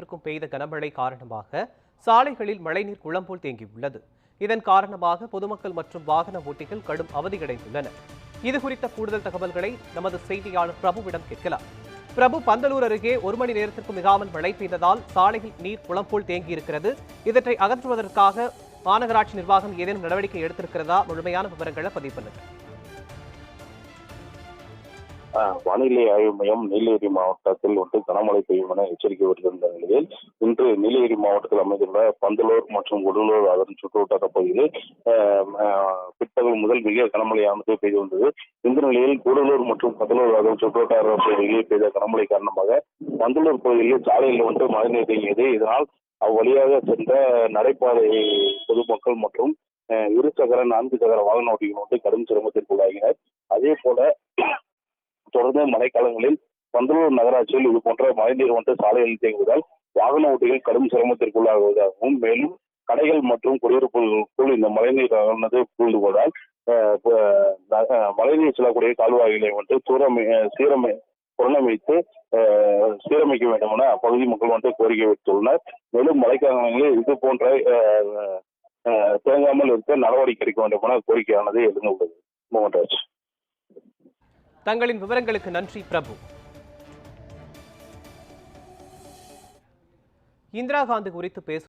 இருக்கும் பெய்த கனமழை காரணமாக சாலைகளில் மழைநீர் குளம் போல் தேங்கியுள்ளது. இதன் காரணமாக பொதுமக்கள் மற்றும் வாகன ஓட்டிகள் கடும் அவதியடைந்துள்ளனர். இது குறித்த கூடுதல் தகவல்களை நமது செய்தியாளர் பிரபுவிடம் கேட்கலாம். பிரபு பந்தலூர் அருகே ஒரு மணி நேரத்திற்கு மிகாமல் மழை பெய்ததால் சாலையில் நீர் குளம் போல் தேங்கியிருக்கிறது. இவற்றை அகற்றுவதற்காக மாநகராட்சி நிர்வாகம் ஏதேனும் நடவடிக்கை எடுத்திருக்கிறதா? முழுமையான விவரங்களை பதிவு பண்ணுங்கள். வானிலை ஆய்வு மையம் நீலகிரி மாவட்டத்தில் வந்து கனமழை பெய்யும் என எச்சரிக்கை விடுத்திருந்த நிலையில் இன்று நீலகிரி மாவட்டத்தில் அமைந்துள்ள பந்தலூர் மற்றும் உடலூர் அதன் சுற்றுவட்டார பகுதியில் பிற்பகல் முதல் மிக கனமழையானது பெய்து வந்தது. இந்த நிலையில் கூடலூர் மற்றும் பந்தலூர் அதன் சுற்றுவட்டார பகுதியில் பெய்த கனமழை காரணமாக பந்தலூர் பகுதியில் சாலையில் வந்து மழைநீர் தேங்கியது இதனால் அவ்வழியாக சென்ற நடைபாதை பொதுமக்கள் மற்றும் இரு சக்கர நான்கு சக்கர வாகன ஓட்டிகள் வந்து கடும் சிரமத்திற்குள்ளாகினர். அதே போல தொடர்ந்து மழைக்காலங்களில் பந்தலூர் நகராட்சியில் இது போன்ற மழைநீர் வந்து சாலையில் தேங்குவதால் வாகன ஓட்டிகள் கடும் சிரமத்திற்குள்ளாகுவதாகவும் மேலும் கடைகள் மற்றும் குடியிருப்புகளுக்குள் இந்த மழைநீர் ஆனது புகுந்துவதால் அஹ், மழைநீர் செல்லக்கூடிய கால்வாய்களை வந்து சூரமை சீரமை புறணமைத்து சீரமைக்க வேண்டும் என அப்பகுதி மக்கள் வந்து கோரிக்கை வைத்துள்ளனர் மேலும் மழைக்காலங்களில் இது போன்ற தேங்காமல் இருக்க நடவடிக்கை எடுக்க வேண்டும் என கோரிக்கையானது எழுந்துள்ளது. மோகன்ராஜ். தங்களின் விவரங்களுக்கு நன்றி பிரபு. இந்திரா காந்தி குறித்து பேசும்